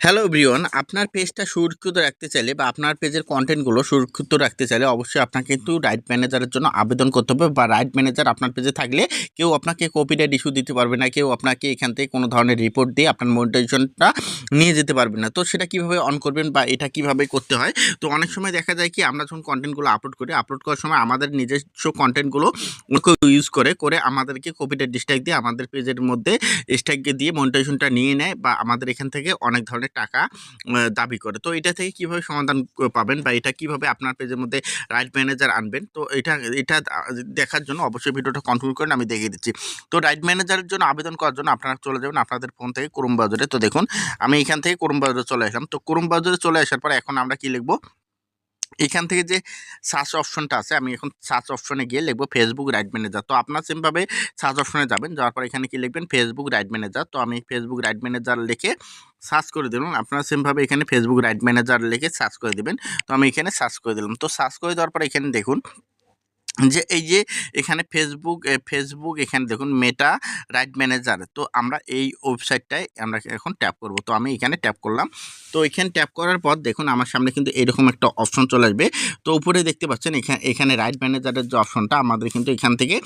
Hello Brian আপনার পেজটা সুরক্ষিত রাখতে চাইলে বা আপনার পেজের কন্টেন্টগুলো সুরক্ষিত রাখতে চাইলে অবশ্যই আপনাকে কিন্তু রাইট ম্যানেজারের জন্য আবেদন করতে হবে বা রাইট ম্যানেজার আপনার পেজে থাকলে কেউ আপনাকে কপিরাইট ইস্যু দিতে পারবে না, কেউ আপনাকে এখান থেকে কোনো ধরনের রিপোর্ট দিয়ে আপনার মনিটাইজেশনটা নিয়ে যেতে পারবে না। তো সেটা কীভাবে অন করবেন বা এটা কীভাবে করতে হয়? তো অনেক সময় দেখা যায় কি আমরা যখন কন্টেন্টগুলো আপলোড করি আপলোড করার সময় আমাদের নিজস্ব কন্টেন্টগুলো ইউজ করে করে আমাদেরকে কপিরাইট ডিস্ট্রাইক দিয়ে আমাদের পেজের মধ্যে স্ট্রাইক দিয়ে মনিটাইজেশনটা নিয়ে নেয় বা আমাদের এখান থেকে অনেক ধরনের টাকা দাবি করে। তো এটা থেকে কীভাবে সমাধান পাবেন বা এটা কীভাবে আপনার পেজের মধ্যে রাইট ম্যানেজার আনবেন? তো এটা এটা দেখার জন্য অবশ্যই ভিডিওটা কন্ট্রোল করেন, আমি দেখিয়ে দিচ্ছি। তো রাইট ম্যানেজারের জন্য আবেদন করার জন্য আপনারা চলে যাবেন আপনাদের ফোন থেকে ক্রোম বাজারে। তো দেখুন, আমি এখান থেকে ক্রোম বাজারে চলে আসলাম। তো ক্রোম বাজারে চলে আসার পর এখন আমরা কি লিখব? এখান থেকে যে সার্চ অপশনটা আছে, আমি এখন সার্চ অপশনে গিয়ে লিখব ফেসবুক রাইট ম্যানেজার তো আপনার সেমভাবে সার্চ অপশনে যাবেন, যাওয়ার পর এখানে কি লিখবেন? ফেসবুক রাইট ম্যানেজার তো আমি ফেসবুক রাইট ম্যানেজার লিখে সার্চ করে দিলাম। আপনার সেমভাবে এখানে ফেসবুক রাইট ম্যানেজার লিখে সার্চ করে দেবেন। তো আমি এখানে সার্চ করে দিলাম। তো সার্চ করে দেওয়ার পর এখানে দেখুন যে এই যে এখানে ফেসবুক ফেসবুক এখানে দেখুন মেটা রাইট ম্যানেজার তো আমরা এই ওয়েবসাইটটায় আমরা এখন ট্যাপ করব। তো আমি এখানে ট্যাপ করলাম। তো এখানে ট্যাপ করার পর দেখুন আমার সামনে কিন্তু এরকম একটা অপশন চলে আসবে। তো উপরে দেখতে পাচ্ছেন এখানে এখানে রাইট ম্যানেজারের যে অপশনটা আমাদের কিন্তু এখান থেকে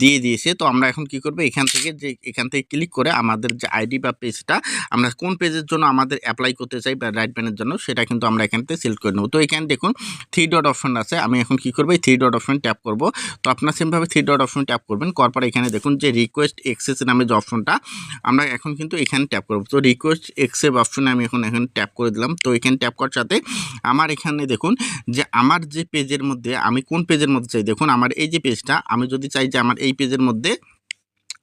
দিয়ে দিয়েছে। তো আমরা এখন কি করব? এখান থেকে যে, এখান থেকে ক্লিক করে আমাদের যে আইডি বা পেজটা আমরা কোন পেজের জন্য আমাদের অ্যাপ্লাই করতে চাই বা রাইট ম্যানের জন্য, সেটা কিন্তু আমরা এখান থেকে সিলেক্ট করে নেব। তো এখানে দেখুন থ্রি ডট অপশন আছে। আমি এখন কি করব? এই থ্রি ডট অপশন ট্যাপ করব। তো আপনার সেমভাবে থ্রি ডট অপশন ট্যাপ করবেন, করার এখানে দেখুন যে রিকোয়েস্ট এক্সেস নামে যে অপশনটা আমরা এখন কিন্তু এখানে ট্যাপ করব। তো রিকোয়েস্ট এক্সেস অপশনে আমি এখন এখন ট্যাপ করে দিলাম। তো এখানে ট্যাপ করার সাথে আমার এখানে দেখুন যে আমার যে পেজের মধ্যে, আমি কোন পেজের মধ্যে চাই? দেখুন, আমার এই যে পেজটা আমি যদি চাই যে আমার এই পেজের মধ্যে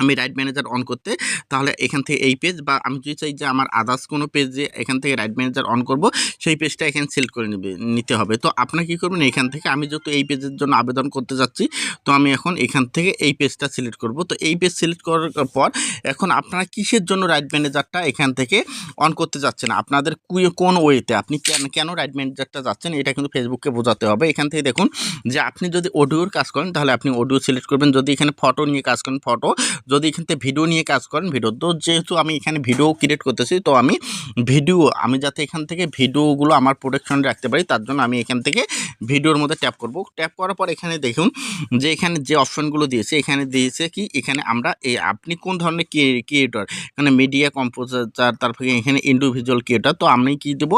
আমি রাইট ম্যানেজার অন করতে, তাহলে এখান থেকে এই পেজ বা আমি যদি চাই যে আমার আদার্স কোনো পেজে এখান থেকে রাইট ম্যানেজার অন করব, সেই পেজটা এখানে সিলেক্ট করে নেবে, নিতে হবে। তো আপনারা কী করবেন? এখান থেকে আমি যেহেতু এই পেজের জন্য আবেদন করতে যাচ্ছি, তো আমি এখন এখান থেকে এই পেজটা সিলেক্ট করব। তো এই পেজ সিলেক্ট করার পর এখন আপনারা কিসের জন্য রাইট ম্যানেজারটা এখান থেকে অন করতে যাচ্ছেন? আপনাদের কোন ওয়েতে আপনি কেন কেন রাইট ম্যানেজারটা যাচ্ছেন? এটা কিন্তু ফেসবুককে বোঝাতে হবে। এখান থেকে দেখুন যে আপনি যদি অডিওর কাজ করেন, তাহলে আপনি অডিও সিলেক্ট করবেন। যদি এখানে ফটো নিয়ে কাজ করেন ফটো যদি এখান থেকে ভিডিও নিয়ে কাজ করেন ভিডিও তো যেহেতু আমি এখানে ভিডিও ক্রিয়েট করতেছি, তো আমি ভিডিও আমি যাতে এখান থেকে ভিডিওগুলো আমার প্রোটেকশন রাখতে পারি, তার জন্য আমি এখান থেকে ভিডিওর মধ্যে ট্যাপ করব। ট্যাপ করার পর এখানে দেখুন যে এখানে যে অপশনগুলো দিয়েছে, এখানে দিয়েছে কি, এখানে আমরা এই আপনি কোন ধরনের ক্রিয়েটর এখানে মিডিয়া কম্পোজার তারপরে এখানে ইন্ডিভিজুয়াল ক্রিয়েটর তো আমি কি দেবো?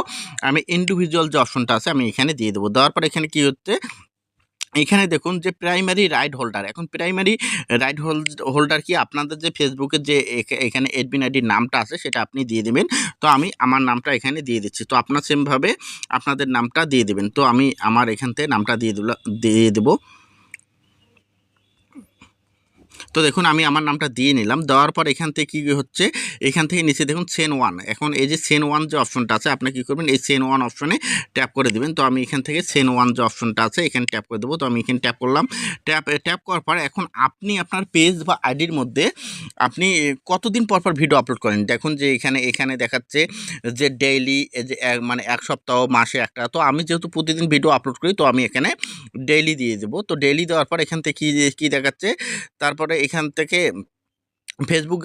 আমি ইন্ডিভিজুয়াল যে অপশনটা আছে, আমি এখানে দিয়ে দেবো। দেওয়ার পর এখানে কি হচ্ছে? এখানে দেখুন যে প্রাইমারি রাইট হোল্ডার এখন প্রাইমারি রাইট হোল্ডার কি? আপনাদের যে ফেসবুকে যে এখা- এখানে এডমিন আইডির নামটা আছে, সেটা আপনি দিয়ে দেবেন। তো আমি আমার নামটা এখানে দিয়ে দিচ্ছি। তো আপনার সেমভাবে আপনাদের নামটা দিয়ে দেবেন। তো আমি আমার এখান থেকে নামটা দিয়ে দিয়ে দেবো। তো দেখুন, আমি আমার নামটা দিয়ে নিলাম। দেওয়ার পর এখান থেকে কী হচ্ছে? এখান থেকে নিচে দেখুন সেন ওয়ান এখন এই যে সেন ওয়ান যে অপশনটা আছে, আপনি কী করবেন? এই সেন ওয়ান অপশনে ট্যাপ করে দেবেন। তো আমি এখান থেকে সেন ওয়ান যে অপশনটা আছে, এখানে ট্যাপ করে দেবো। তো আমি এখানে ট্যাপ করলাম। ট্যাপ ট্যাপ করার পর এখন আপনি আপনার পেজ বা আইডির মধ্যে আপনি কতদিন পর পর ভিডিও আপলোড করেন? দেখুন যে এখানে এখানে দেখাচ্ছে যে ডেইলি যে মানে এক সপ্তাহ, মাসে একটা। তো আমি যেহেতু প্রতিদিন ভিডিও আপলোড করি, তো আমি এখানে ডেইলি দিয়ে দেবো। তো ডেইলি দেওয়ার পর এখান থেকে কী কী দেখাচ্ছে? তারপরে এখান থেকে ফেসবুক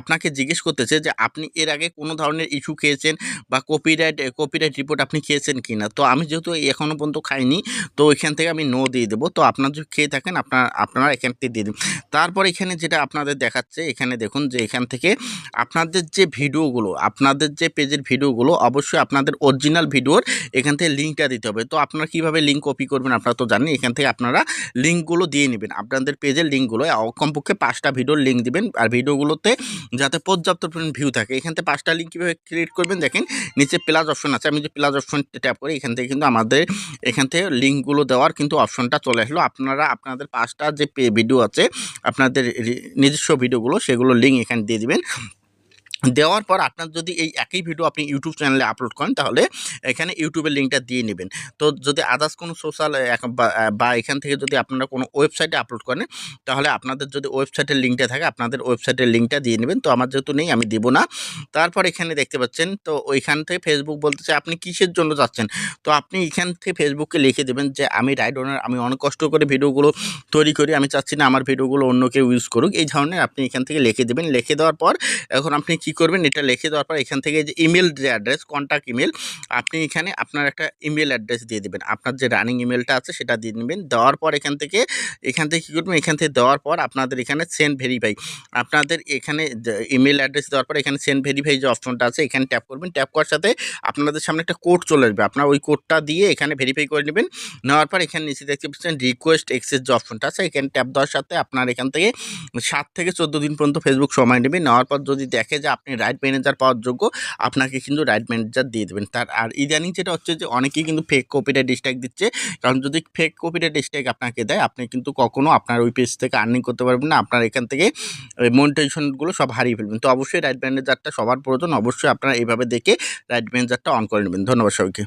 আপনাকে জিজ্ঞেস করতেছে যে, আপনি এর আগে কোনো ধরনের ইস্যু খেয়েছেন বা কপিরাইট কপিরাইট রিপোর্ট আপনি খেয়েছেন কি না? তো আমি যেহেতু এখনও পর্যন্ত খাইনি, তো এখান থেকে আমি নো দিয়ে দেবো। তো আপনার যদি খেয়ে থাকেন, আপনার, আপনারা এখান থেকে দিয়ে দেবেন। তারপর এখানে যেটা আপনাদের দেখাচ্ছে, এখানে দেখুন যে, এখান থেকে আপনাদের যে ভিডিওগুলো, আপনাদের যে পেজের ভিডিওগুলো, অবশ্যই আপনাদের অরিজিনাল ভিডিওর এখান থেকে লিঙ্কটা দিতে হবে। তো আপনারা কীভাবে লিঙ্ক কপি করবেন আপনারা তো জানেন এখান থেকে আপনারা লিঙ্কগুলো দিয়ে নেবেন। আপনাদের পেজের লিঙ্কগুলো কমপক্ষে পাঁচটা ভিডিওর লিঙ্ক দিবেন আর ভিডিওগুলোতে যাতে পর্যাপ্ত পরিমাণ ভিউ থাকে। এখান থেকে পাঁচটা লিঙ্ক কীভাবে ক্রিয়েট করবেন দেখেন, নিচে প্লাস অপশন আছে। আমি যে প্লাস অপশন ট্যাপ করি, এখান থেকে কিন্তু আমাদের, এখান থেকে লিঙ্কগুলো দেওয়ার কিন্তু অপশনটা চলে আসলো। আপনারা, আপনাদের পাঁচটা যে ভিডিও আছে, আপনাদের নিজস্ব ভিডিওগুলো সেগুলো লিঙ্ক এখানে দিয়ে দিবেন। দেওয়ার পর আপনার যদি এই একই ভিডিও আপনি ইউটিউব চ্যানেলে আপলোড করেন, তাহলে এখানে ইউটিউবের লিঙ্কটা দিয়ে নেবেন। তো যদি আদার্স কোনো সোশ্যাল বা এখান থেকে যদি আপনারা কোনো ওয়েবসাইটে আপলোড করেন, তাহলে আপনাদের যদি ওয়েবসাইটের লিঙ্কটা থাকে, আপনাদের ওয়েবসাইটের লিঙ্কটা দিয়ে নেবেন। তো আমার যেহেতু নেই, আমি দেবো না। তারপর এখানে দেখতে পাচ্ছেন, তো ওইখান থেকে ফেসবুক বলতেছে আপনি কিসের জন্য যাচ্ছেন? তো আপনি এখান থেকে ফেসবুককে লিখে দেবেন যে, আমি রাইড ওনার আমি অনেক কষ্ট করে ভিডিওগুলো তৈরি করি, আমি চাচ্ছি না আমার ভিডিওগুলো অন্য কেউ ইউজ করুক। এই ধরনের আপনি এখান থেকে লিখে দেবেন। লিখে দেওয়ার পর এখন আপনি কি করবেন, এটা লিখে দেওয়ার পর এখান থেকে যে ইমেল যে অ্যাড্রেস কন্ট্যাক্ট ইমেল আপনি এখানে আপনার একটা ইমেল অ্যাড্রেস দিয়ে দেবেন। আপনার যে রানিং ইমেলটা আছে সেটা দিয়ে নেবেন। দেওয়ার পর এখান থেকে এখান থেকে কী করবেন? এখান থেকে দেওয়ার পর আপনাদের এখানে সেন্ড ভেরিফাই আপনাদের এখানে ইমেল অ্যাড্রেস দেওয়ার পর এখানে সেন্ড ভেরিফাই যে অপশনটা আছে, এখানে ট্যাপ করবেন। ট্যাপ করার সাথে আপনাদের সামনে একটা কোড চলে আসবে। আপনার ওই কোডটা দিয়ে এখানে ভেরিফাই করে নেবেন। নেওয়ার পর এখানে নিচে দেখতে পাচ্ছেন রিকোয়েস্ট এক্সেস যে অপশনটা আছে, এখানে ট্যাপ দেওয়ার সাথে আপনার এখান থেকে সাত থেকে চোদ্দ দিন পর্যন্ত ফেসবুক সময় নেবে। নেওয়ার পর যদি দেখে যে আপনি রাইট ম্যানেজার পাওয়ার যোগ্য, আপনাকে কিন্তু রাইট ম্যানেজার দিয়ে দেবেন। তার, আর ইদানিং যেটা হচ্ছে যে অনেকেই কিন্তু ফেক কপিটা স্ট্রাইক দিচ্ছে। কারণ যদি ফেক কপিটা স্ট্রাইক আপনাকে দেয়, আপনি কিন্তু কখনও আপনার ওই পেজ থেকে আর্নিং করতে পারবেন না। আপনার এখান থেকে মনিটাইজেশনগুলো সব হারিয়ে ফেলবেন। তো অবশ্যই রাইট ম্যানেজারটা সবার প্রয়োজন। অবশ্যই আপনারা এইভাবে দেখে রাইট ম্যানেজারটা অন করে নেবেন। ধন্যবাদ সবাইকে।